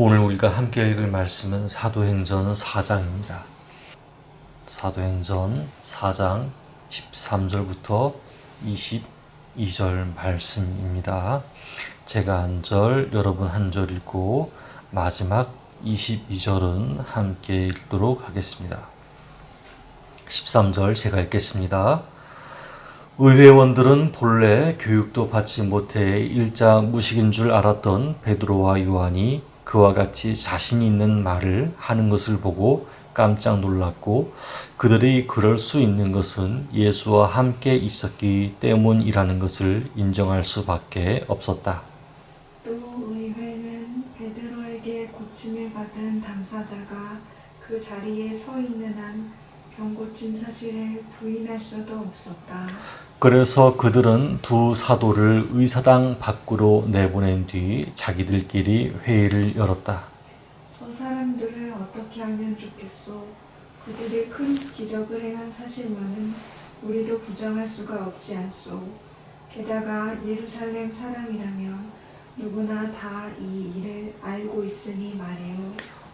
오늘 우리가 함께 읽을 말씀은 사도행전 4장입니다. 사도행전 4장 13절부터 22절 말씀입니다. 제가 한 절, 여러분 한 절 읽고 마지막 22절은 함께 읽도록 하겠습니다. 13절 제가 읽겠습니다. 의회원들은 본래 교육도 받지 못해 일자 무식인 줄 알았던 베드로와 요한이 그와 같이 자신 있는 말을 하는 것을 보고 깜짝 놀랐고 그들이 그럴 수 있는 것은 예수와 함께 있었기 때문이라는 것을 인정할 수밖에 없었다. 또 의회는 베드로에게 고침을 받은 당사자가 그 자리에 서 있는 한 병고침 사실을 부인할 수도 없었다. 그래서 그들은 두 사도를 의사당 밖으로 내보낸 뒤 자기들끼리 회의를 열었다. 저 사람들을 어떻게 하면 좋겠소? 그들이 큰 기적을 행한 사실만은 우리도 부정할 수가 없지 않소. 게다가 예루살렘 사람이라면 누구나 다 이 일을 알고 있으니 말이요.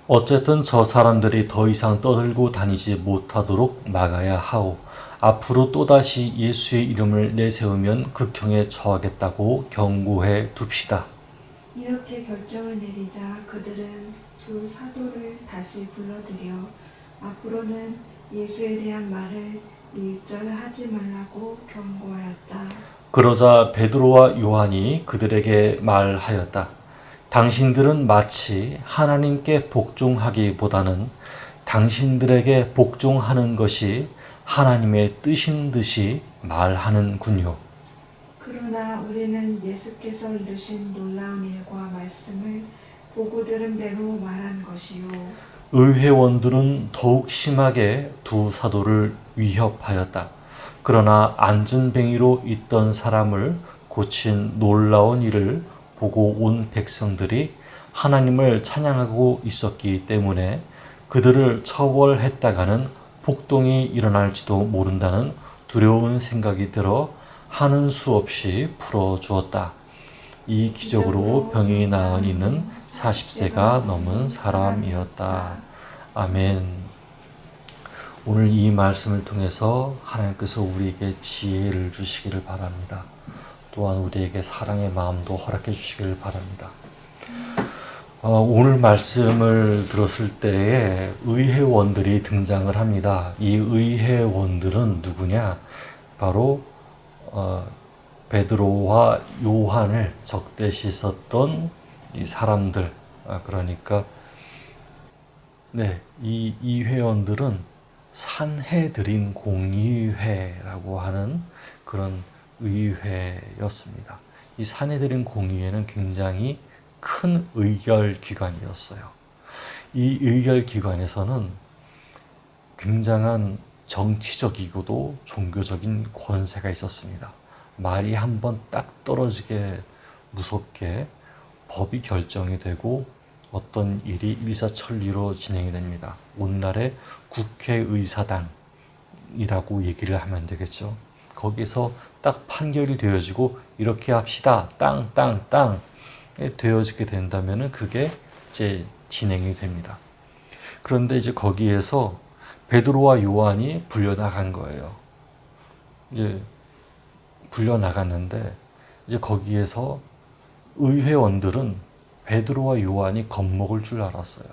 어쨌든 저 사람들이 더 이상 떠들고 다니지 못하도록 막아야 하오. 앞으로 또다시 예수의 이름을 내세우면 극형에 처하겠다고 경고해 둡시다. 이렇게 결정을 내리자 그들은 두 사도를 다시 불러들여 앞으로는 예수에 대한 말을 일절하지 말라고 경고하였다. 그러자 베드로와 요한이 그들에게 말하였다. 당신들은 마치 하나님께 복종하기보다는 당신들에게 복종하는 것이 하나님의 뜻인 듯이 말하는군요. 그러나 우리는 예수께서 이루신 놀라운 일과 말씀을 보고 들은 대로 말한 것이요. 의회원들은 더욱 심하게 두 사도를 위협하였다. 그러나 안전뱅이로 있던 사람을 고친 놀라운 일을 보고 온 백성들이 하나님을 찬양하고 있었기 때문에 그들을 처벌했다가는 폭동이 일어날지도 모른다는 두려운 생각이 들어 하는 수 없이 풀어 주었다. 이 기적으로 병이 나은 이는 40세가 넘은 사람이었다. 아멘. 오늘 이 말씀을 통해서 하나님께서 우리에게 지혜를 주시기를 바랍니다. 또한 우리에게 사랑의 마음도 허락해 주시기를 바랍니다. 어, 오늘 말씀을 들었을 때에 의회원들이 등장을 합니다. 이 의회원들은 누구냐? 바로 어, 베드로와 요한을 적대시 썼던 이 사람들. 아, 그러니까 네, 이, 이 회원들은 산해드린 공의회라고 하는 그런 의회였습니다. 이 산해드린 공의회는 굉장히 큰 의결 기관이었어요. 이 의결 기관에서는 굉장한 정치적이고도 종교적인 권세가 있었습니다. 말이 한번 딱 떨어지게 무섭게 법이 결정이 되고 어떤 일이 일사천리로 진행이 됩니다. 오늘날의 국회의사당이라고 얘기를 하면 되겠죠. 거기서 딱 판결이 되어지고 이렇게 합시다. 땅, 땅, 땅. 되어지게 된다면은 그게 이제 진행이 됩니다. 그런데 이제 거기에서 베드로와 요한이 불려 나간 거예요. 이제 불려 나갔는데 이제 거기에서 의회원들은 베드로와 요한이 겁먹을 줄 알았어요.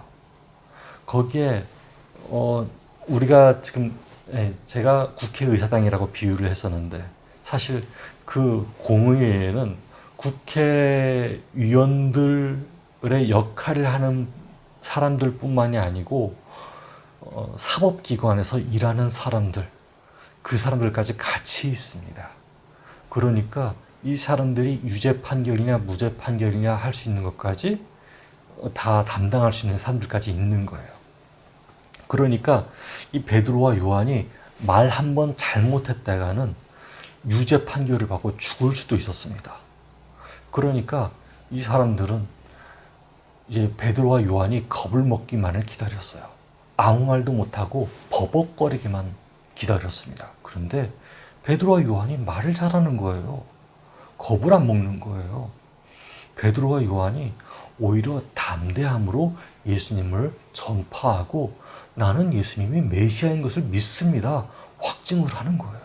거기에 어 우리가 지금 예, 제가 국회의사당이라고 비유를 했었는데 사실 그 공의회에는 국회의원들의 역할을 하는 사람들 뿐만이 아니고 어, 사법기관에서 일하는 사람들 그 사람들까지 같이 있습니다. 그러니까 이 사람들이 유죄 판결이냐 무죄 판결이냐 할 수 있는 것까지 다 담당할 수 있는 사람들까지 있는 거예요. 그러니까 이 베드로와 요한이 말 한 번 잘못했다가는 유죄 판결을 받고 죽을 수도 있었습니다. 그러니까 이 사람들은 이제 베드로와 요한이 겁을 먹기만을 기다렸어요. 아무 말도 못하고 버벅거리기만 기다렸습니다. 그런데 베드로와 요한이 말을 잘하는 거예요. 겁을 안 먹는 거예요. 베드로와 요한이 오히려 담대함으로 예수님을 전파하고 나는 예수님이 메시아인 것을 믿습니다. 확증을 하는 거예요.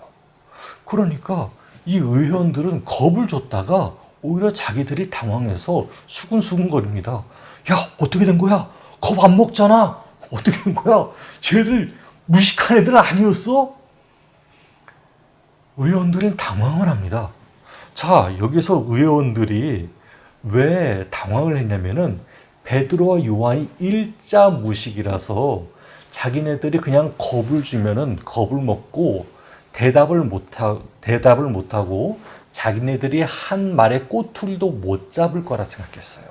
그러니까 이 의원들은 겁을 줬다가 오히려 자기들이 당황해서 수근수근거립니다. 야, 어떻게 된 거야? 겁 안 먹잖아. 어떻게 된 거야? 쟤들 무식한 애들 아니었어? 의원들은 당황을 합니다. 자, 여기서 의원들이 왜 당황을 했냐면은 베드로와 요한이 일자 무식이라서 자기네들이 그냥 겁을 주면은 겁을 먹고 대답을 못 하 대답을 못 하고 자기네들이 한 말의 꼬투리도 못 잡을 거라 생각했어요.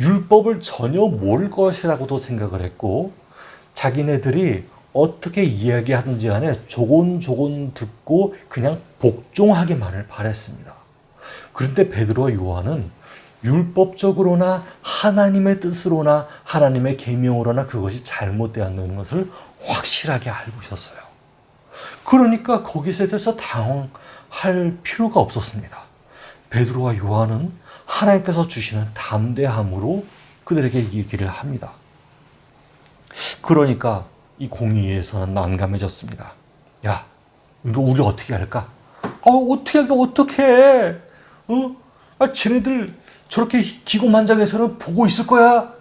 율법을 전혀 모를 것이라고도 생각을 했고 자기네들이 어떻게 이야기하든지 간에 조곤조곤 듣고 그냥 복종하기만을 바랬습니다. 그런데 베드로와 요한은 율법적으로나 하나님의 뜻으로나 하나님의 계명으로나 그것이 잘못되었는 것을 확실하게 알고 있었어요. 그러니까 거기서 대해서 당황할 필요가 없었습니다. 베드로와 요한은 하나님께서 주시는 담대함으로 그들에게 얘기를 합니다. 그러니까 이 공의에서는 난감해졌습니다. 야, 이거 우리 어떻게 할까? 아, 어떻게 하게 어떻게 해? 어? 아, 쟤네들 저렇게 기고만장해서는 보고 있을 거야.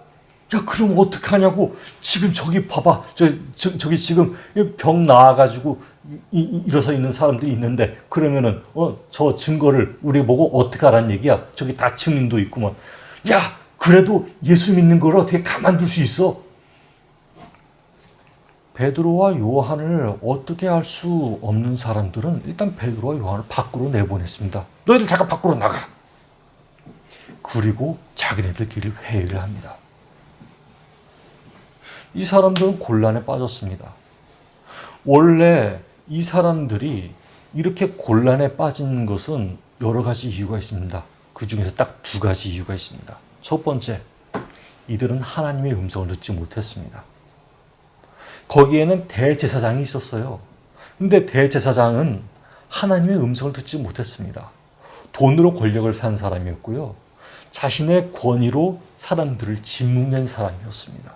야, 그럼 어떡하냐고. 지금 저기 봐봐. 저, 저, 저기 지금 병 나와가지고 일어서 있는 사람들이 있는데, 그러면은, 어, 저 증거를 우리 보고 어떡하라는 얘기야. 저기 다 증인도 있구먼. 야, 그래도 예수 믿는 걸 어떻게 가만둘 수 있어? 베드로와 요한을 어떻게 할 수 없는 사람들은 일단 베드로와 요한을 밖으로 내보냈습니다. 너희들 잠깐 밖으로 나가. 그리고 자기네들끼리 회의를 합니다. 이 사람들은 곤란에 빠졌습니다. 원래 이 사람들이 이렇게 곤란에 빠진 것은 여러 가지 이유가 있습니다. 그 중에서 딱 두 가지 이유가 있습니다. 첫 번째, 이들은 하나님의 음성을 듣지 못했습니다. 거기에는 대제사장이 있었어요. 근데 대제사장은 하나님의 음성을 듣지 못했습니다. 돈으로 권력을 산 사람이었고요. 자신의 권위로 사람들을 짓뭉갠 사람이었습니다.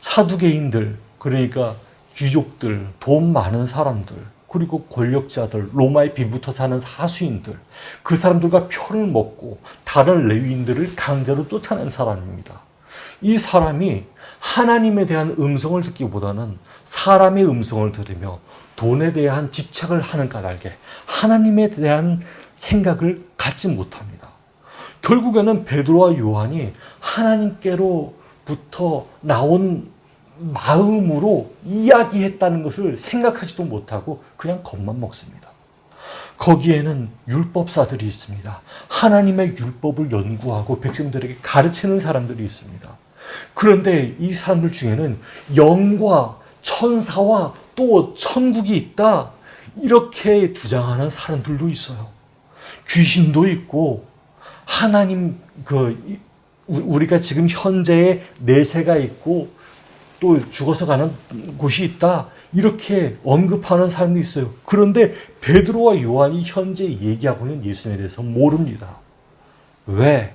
사두개인들, 그러니까 귀족들, 돈 많은 사람들, 그리고 권력자들, 로마에 비붙어 사는 사수인들, 그 사람들과 표를 먹고 다른 레위인들을 강제로 쫓아낸 사람입니다. 이 사람이 하나님에 대한 음성을 듣기보다는 사람의 음성을 들으며 돈에 대한 집착을 하는 까닭에 하나님에 대한 생각을 갖지 못합니다. 결국에는 베드로와 요한이 하나님께로부터 나온 마음으로 이야기했다는 것을 생각하지도 못하고 그냥 겁만 먹습니다. 거기에는 율법사들이 있습니다. 하나님의 율법을 연구하고 백성들에게 가르치는 사람들이 있습니다. 그런데 이 사람들 중에는 영과 천사와 또 천국이 있다. 이렇게 주장하는 사람들도 있어요. 귀신도 있고 하나님 그 우리가 지금 현재의 내세가 있고 또 죽어서 가는 곳이 있다. 이렇게 언급하는 사람도 있어요. 그런데 베드로와 요한이 현재 얘기하고 있는 예수님에 대해서 모릅니다. 왜?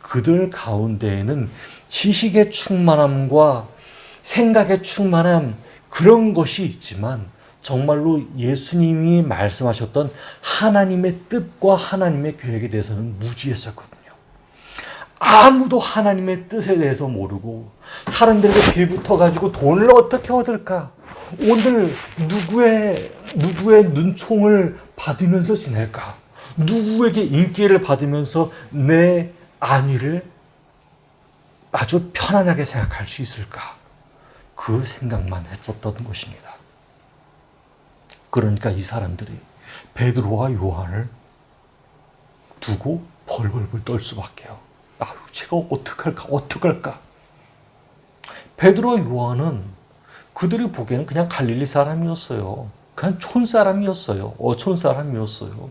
그들 가운데에는 지식의 충만함과 생각의 충만함 그런 것이 있지만 정말로 예수님이 말씀하셨던 하나님의 뜻과 하나님의 계획에 대해서는 무지했었거든요. 아무도 하나님의 뜻에 대해서 모르고 사람들에게 빌붙어 가지고 돈을 어떻게 얻을까? 오늘 누구의 누구의 눈총을 받으면서 지낼까? 누구에게 인기를 받으면서 내 안위를 아주 편안하게 생각할 수 있을까? 그 생각만 했었던 것입니다. 그러니까 이 사람들이 베드로와 요한을 두고 벌벌벌 떨 수밖에요. 아, 제가 어떡할까? 어떡할까? 베드로와 요한은 그들이 보기에는 그냥 갈릴리 사람이었어요. 그냥 촌 사람이었어요. 어촌 사람이었어요.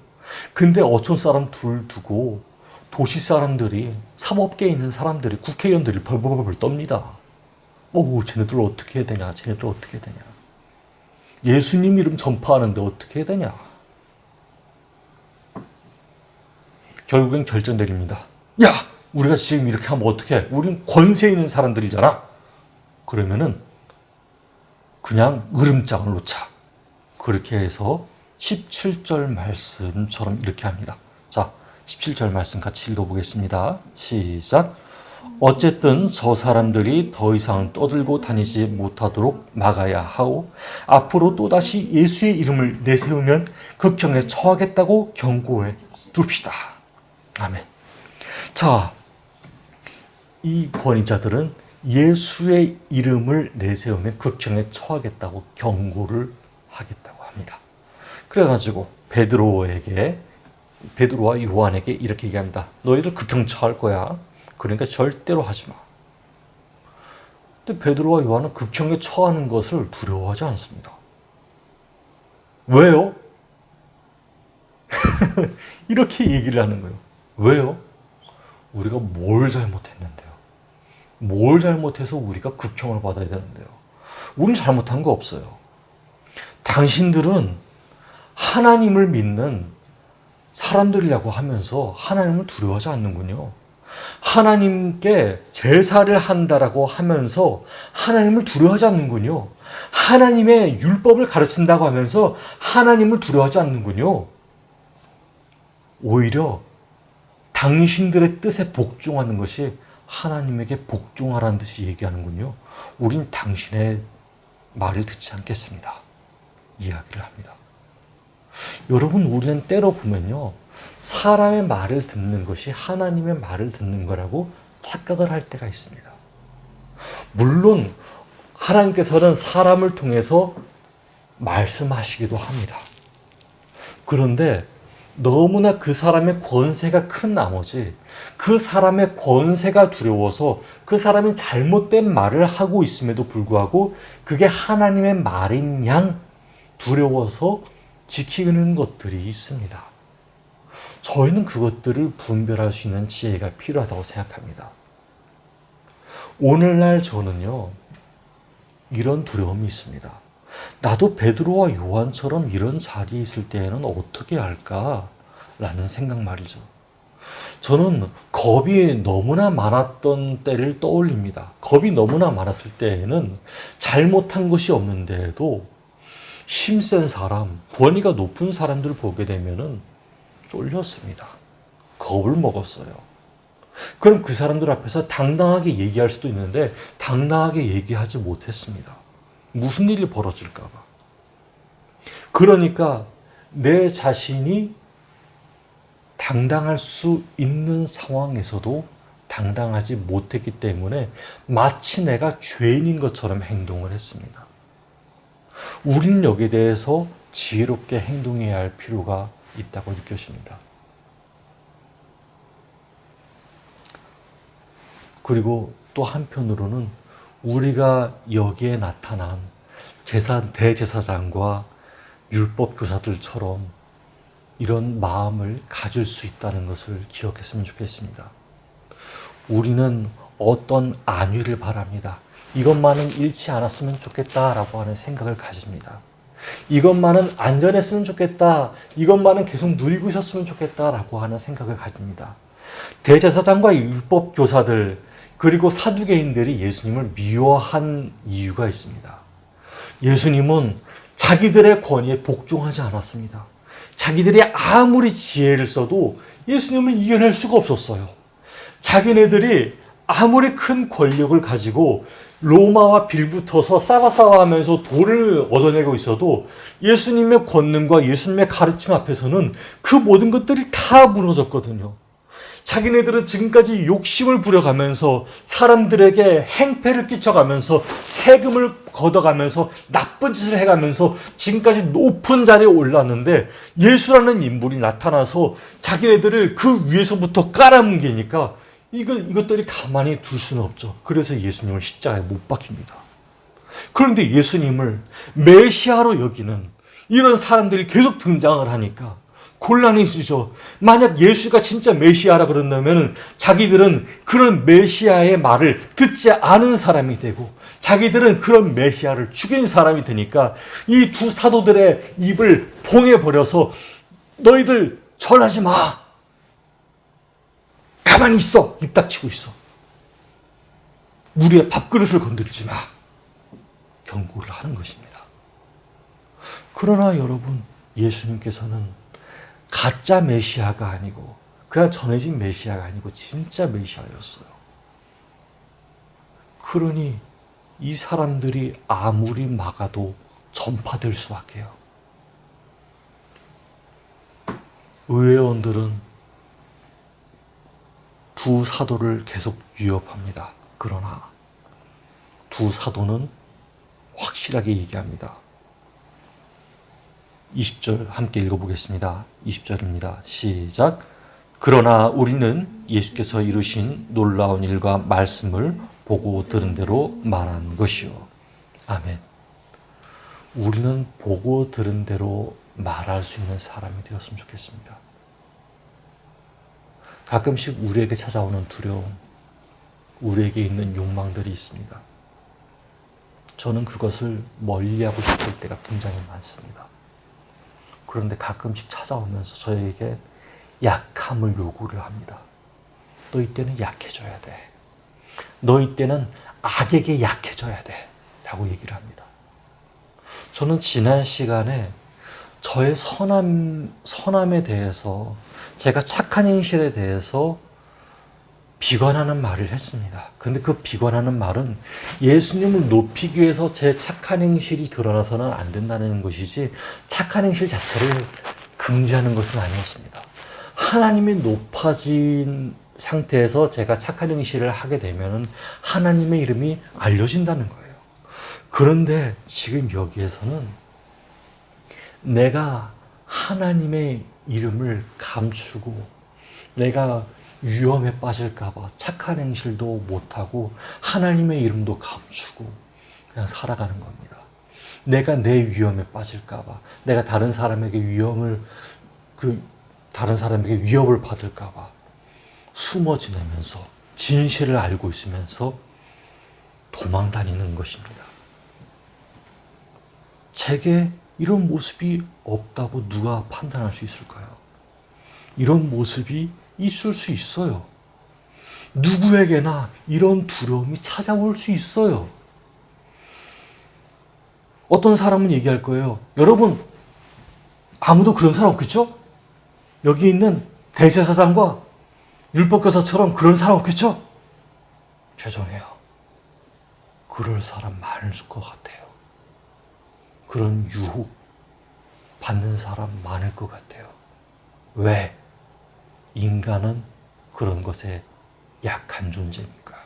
근데 어촌 사람 둘 두고 도시 사람들이 사법계에 있는 사람들이 국회의원들이 벌벌벌 떱니다. 어우, 쟤네들 어떻게 해야 되냐? 쟤네들 어떻게 해야 되냐? 예수님 이름 전파하는데 어떻게 해야 되냐? 결국엔 결정 내립니다. 야, 우리가 지금 이렇게 하면 어떻게? 우리는 권세 있는 사람들이잖아. 그러면은 그냥 으름장을 놓자. 그렇게 해서 17절 말씀처럼 이렇게 합니다. 자, 17절 말씀 같이 읽어보겠습니다. 시작. 어쨌든 저 사람들이 더 이상 떠들고 다니지 못하도록 막아야 하오. 앞으로 또다시 예수의 이름을 내세우면 극형에 처하겠다고 경고해 둡시다. 아멘. 자, 이 권위자들은 예수의 이름을 내세우면 극형에 처하겠다고 경고를 하겠다고 합니다. 그래가지고 베드로에게 베드로와 요한에게 이렇게 얘기합니다. 너희들 극형 처할 거야. 그러니까 절대로 하지 마. 근데 베드로와 요한은 극형에 처하는 것을 두려워하지 않습니다. 왜요? 이렇게 얘기를 하는 거예요. 왜요? 우리가 뭘 잘못했는데요? 뭘 잘못해서 우리가 극형을 받아야 되는데요? 우린 잘못한 거 없어요. 당신들은 하나님을 믿는 사람들이라고 하면서 하나님을 두려워하지 않는군요. 하나님께 제사를 한다라고 하면서 하나님을 두려워하지 않는군요. 하나님의 율법을 가르친다고 하면서 하나님을 두려워하지 않는군요. 오히려 당신들의 뜻에 복종하는 것이 하나님에게 복종하라는 듯이 얘기하는군요. 우린 당신의 말을 듣지 않겠습니다. 이야기를 합니다. 여러분, 우리는 때로 보면요. 사람의 말을 듣는 것이 하나님의 말을 듣는 거라고 착각을 할 때가 있습니다. 물론, 하나님께서는 사람을 통해서 말씀하시기도 합니다. 그런데 너무나 그 사람의 권세가 큰 나머지 그 사람의 권세가 두려워서 그 사람이 잘못된 말을 하고 있음에도 불구하고 그게 하나님의 말인 양 두려워서 지키는 것들이 있습니다. 저희는 그것들을 분별할 수 있는 지혜가 필요하다고 생각합니다. 오늘날 저는요, 이런 두려움이 있습니다. 나도 베드로와 요한처럼 이런 자리에 있을 때에는 어떻게 할까? 라는 생각 말이죠. 저는 겁이 너무나 많았던 때를 떠올립니다. 겁이 너무나 많았을 때에는 잘못한 것이 없는데도 힘센 사람, 권위가 높은 사람들 보게 되면은 쫄렸습니다. 겁을 먹었어요. 그럼 그 사람들 앞에서 당당하게 얘기할 수도 있는데 당당하게 얘기하지 못했습니다. 무슨 일이 벌어질까봐. 그러니까 내 자신이 당당할 수 있는 상황에서도 당당하지 못했기 때문에 마치 내가 죄인인 것처럼 행동을 했습니다. 우리는 여기에 대해서 지혜롭게 행동해야 할 필요가 있다고 느껴집니다. 그리고 또 한편으로는 우리가 여기에 나타난 제사 대제사장과 율법 교사들처럼 이런 마음을 가질 수 있다는 것을 기억했으면 좋겠습니다. 우리는 어떤 안위를 바랍니다. 이것만은 잃지 않았으면 좋겠다라고 하는 생각을 가집니다. 이것만은 안전했으면 좋겠다. 이것만은 계속 누리고 있었으면 좋겠다라고 하는 생각을 가집니다. 대제사장과 율법 교사들 그리고 사두개인들이 예수님을 미워한 이유가 있습니다. 예수님은 자기들의 권위에 복종하지 않았습니다. 자기들이 아무리 지혜를 써도 예수님을 이겨낼 수가 없었어요. 자기네들이 아무리 큰 권력을 가지고 로마와 빌붙어서 싸바싸바 하면서 돈을 얻어내고 있어도 예수님의 권능과 예수님의 가르침 앞에서는 그 모든 것들이 다 무너졌거든요. 자기네들은 지금까지 욕심을 부려가면서 사람들에게 행패를 끼쳐가면서 세금을 걷어가면서 나쁜 짓을 해가면서 지금까지 높은 자리에 올랐는데 예수라는 인물이 나타나서 자기네들을 그 위에서부터 깔아뭉개니까 이거, 이것들이 가만히 둘 수는 없죠. 그래서 예수님을 십자가에 못 박힙니다. 그런데 예수님을 메시아로 여기는 이런 사람들이 계속 등장을 하니까 곤란이 있으죠. 만약 예수가 진짜 메시아라 그런다면 자기들은 그런 메시아의 말을 듣지 않은 사람이 되고 자기들은 그런 메시아를 죽인 사람이 되니까 이 두 사도들의 입을 봉해 버려서 너희들 전하지 마. 가만히 있어. 입 닥치고 있어. 우리의 밥그릇을 건들지 마. 경고를 하는 것입니다. 그러나 여러분, 예수님께서는 가짜 메시아가 아니고, 그냥 전해진 메시아가 아니고, 진짜 메시아였어요. 그러니 이 사람들이 아무리 막아도 전파될 수밖에요. 의회원들은 두 사도를 계속 위협합니다. 그러나 두 사도는 확실하게 얘기합니다. 20절 함께 읽어보겠습니다. 20절입니다. 시작. 그러나 우리는 예수께서 이루신 놀라운 일과 말씀을 보고 들은 대로 말한 것이요. 아멘. 우리는 보고 들은 대로 말할 수 있는 사람이 되었으면 좋겠습니다. 가끔씩 우리에게 찾아오는 두려움, 우리에게 있는 욕망들이 있습니다. 저는 그것을 멀리하고 싶을 때가 굉장히 많습니다. 그런데 가끔씩 찾아오면서 저에게 약함을 요구를 합니다. 너 이때는 약해져야 돼. 너 이때는 악에게 약해져야 돼. 라고 얘기를 합니다. 저는 지난 시간에 저의 선함, 선함에 대해서 제가 착한 행실에 대해서 비관하는 말을 했습니다. 근데 그 비관하는 말은 예수님을 높이기 위해서 제 착한 행실이 드러나서는 안 된다는 것이지 착한 행실 자체를 금지하는 것은 아니었습니다. 하나님이 높아진 상태에서 제가 착한 행실을 하게 되면 하나님의 이름이 알려진다는 거예요. 그런데 지금 여기에서는 내가 하나님의 이름을 감추고 내가 위험에 빠질까봐 착한 행실도 못하고 하나님의 이름도 감추고 그냥 살아가는 겁니다. 내가 내 위험에 빠질까봐 내가 다른 사람에게 위험을 그 다른 사람에게 위협을 받을까봐 숨어 지내면서 진실을 알고 있으면서 도망 다니는 것입니다. 제게 이런 모습이 없다고 누가 판단할 수 있을까요? 이런 모습이 있을 수 있어요. 누구에게나 이런 두려움이 찾아올 수 있어요. 어떤 사람은 얘기할 거예요. 여러분, 아무도 그런 사람 없겠죠? 여기 있는 대제사장과 율법교사처럼 그런 사람 없겠죠? 죄송해요. 그럴 사람 많을 것 같아요. 그런 유혹 받는 사람 많을 것 같아요. 왜? 인간은 그런 것에 약한 존재니까.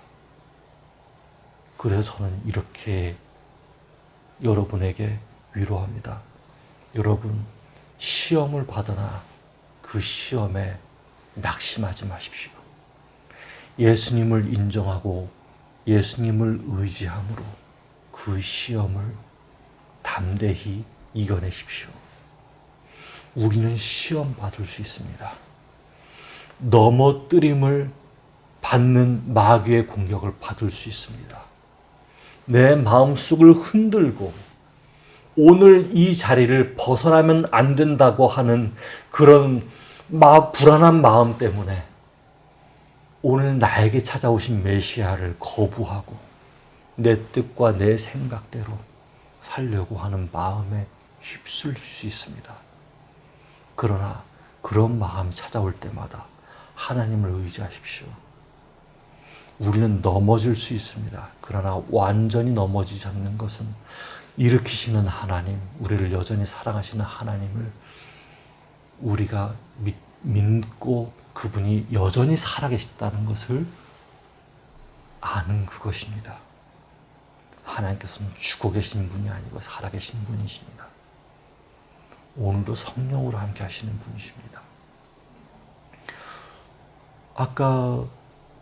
그래서 저는 이렇게 여러분에게 위로합니다. 여러분, 시험을 받으나 그 시험에 낙심하지 마십시오. 예수님을 인정하고 예수님을 의지함으로 그 시험을 담대히 이겨내십시오. 우리는 시험 받을 수 있습니다. 넘어뜨림을 받는 마귀의 공격을 받을 수 있습니다. 내 마음속을 흔들고 오늘 이 자리를 벗어나면 안 된다고 하는 그런 마, 불안한 마음 때문에 오늘 나에게 찾아오신 메시아를 거부하고 내 뜻과 내 생각대로 살려고 하는 마음에 휩쓸릴 수 있습니다. 그러나 그런 마음 찾아올 때마다 하나님을 의지하십시오. 우리는 넘어질 수 있습니다. 그러나 완전히 넘어지지 않는 것은 일으키시는 하나님, 우리를 여전히 사랑하시는 하나님을 우리가 믿, 믿고 그분이 여전히 살아계시다는 것을 아는 그것입니다. 하나님께서는 죽어 계신 분이 아니고 살아계신 분이십니다. 오늘도 성령으로 함께 하시는 분이십니다. 아까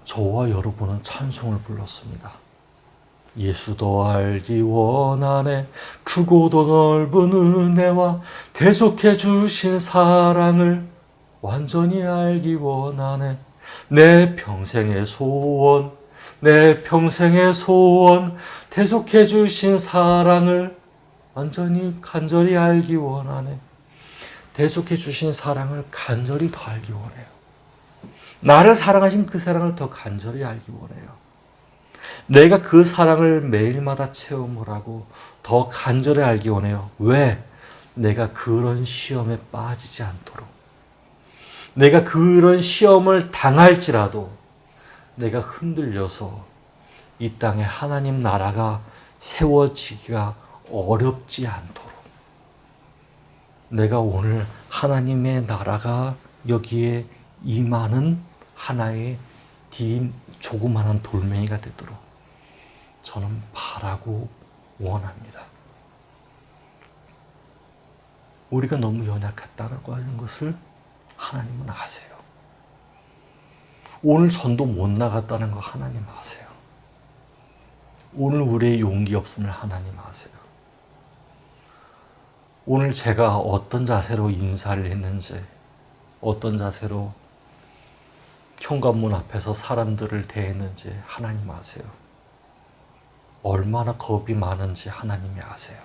저와 여러분은 찬송을 불렀습니다. 예수도 알기 원하네. 크고도 넓은 은혜와 대속해 주신 사랑을 완전히 알기 원하네. 내 평생의 소원 내 평생의 소원 대속해 주신 사랑을 완전히 간절히 알기 원하네. 대속해 주신 사랑을 간절히 더 알기 원해요 나를 사랑하신 그 사랑을 더 간절히 알기 원해요. 내가 그 사랑을 매일마다 체험을 하고 더 간절히 알기 원해요. 왜? 내가 그런 시험에 빠지지 않도록. 내가 그런 시험을 당할지라도 내가 흔들려서 이 땅에 하나님 나라가 세워지기가 어렵지 않도록. 내가 오늘 하나님의 나라가 여기에 임하는 하나의 디 조그만한 돌멩이가 되도록 저는 바라고 원합니다. 우리가 너무 연약했다고 하는 것을 하나님은 아세요. 오늘 전도 못 나갔다는 거 하나님 아세요. 오늘 우리의 용기 없음을 하나님 아세요. 오늘 제가 어떤 자세로 인사를 했는지, 어떤 자세로 현관문 앞에서 사람들을 대했는지 하나님 아세요. 얼마나 겁이 많은지 하나님이 아세요.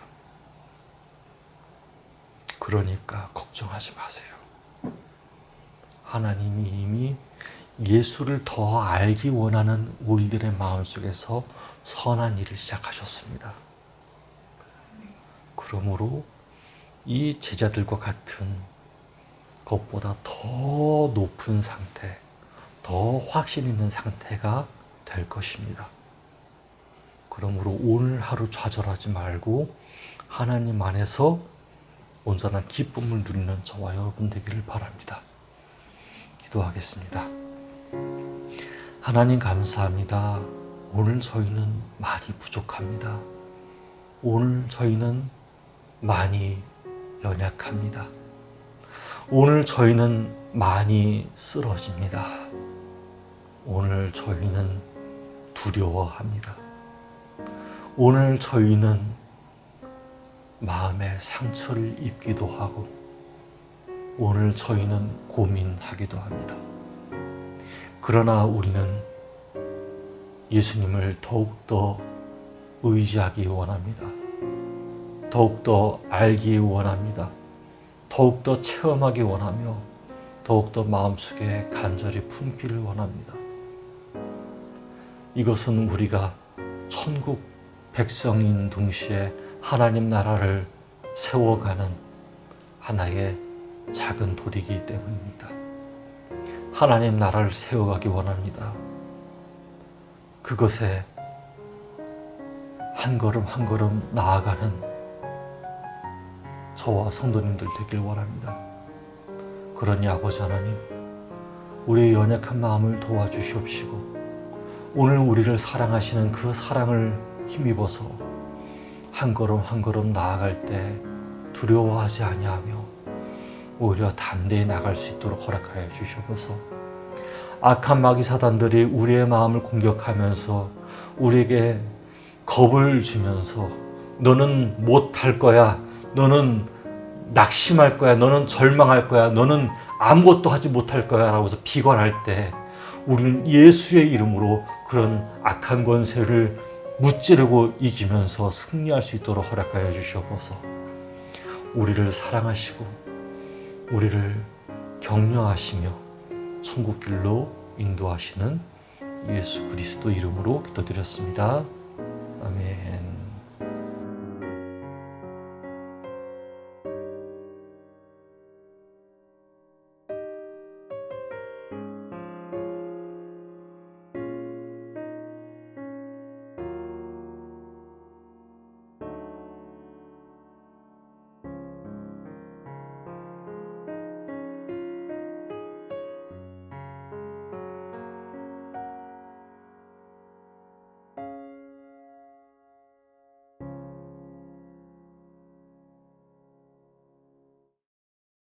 그러니까 걱정하지 마세요. 하나님이 이미 예수를 더 알기 원하는 우리들의 마음속에서 선한 일을 시작하셨습니다. 그러므로 이 제자들과 같은 것보다 더 높은 상태, 더 확신 있는 상태가 될 것입니다. 그러므로 오늘 하루 좌절하지 말고 하나님 안에서 온전한 기쁨을 누리는 저와 여러분 되기를 바랍니다. 기도하겠습니다. 하나님 감사합니다. 오늘 저희는 많이 부족합니다. 오늘 저희는 많이 연약합니다. 오늘 저희는 많이 쓰러집니다. 오늘 저희는 두려워합니다. 오늘 저희는 마음에 상처를 입기도 하고, 오늘 저희는 고민하기도 합니다. 그러나 우리는 예수님을 더욱더 의지하기 원합니다. 더욱더 알기 원합니다. 더욱더 체험하기 원하며 더욱더 마음속에 간절히 품기를 원합니다. 이것은 우리가 천국 백성인 동시에 하나님 나라를 세워가는 하나의 작은 돌이기 때문입니다. 하나님 나라를 세워가기 원합니다. 그것에 한 걸음 한 걸음 나아가는 저와 성도님들 되길 원합니다. 그러니 아버지 하나님, 우리의 연약한 마음을 도와주시옵시고, 오늘 우리를 사랑하시는 그 사랑을 힘입어서 한 걸음 한 걸음 나아갈 때 두려워하지 아니하며 오히려 담대히 나갈 수 있도록 허락하여 주시옵소서. 악한 마귀 사단들이 우리의 마음을 공격하면서 우리에게 겁을 주면서 너는 못할 거야. 너는 낙심할 거야. 너는 절망할 거야. 너는 아무것도 하지 못할 거야. 라고 해서 비관할 때 우리는 예수의 이름으로 그런 악한 권세를 무찌르고 이기면서 승리할 수 있도록 허락하여 주시옵소서. 우리를 사랑하시고 우리를 격려하시며 천국 길로 인도하시는 예수 그리스도 이름으로 기도드렸습니다. 아멘.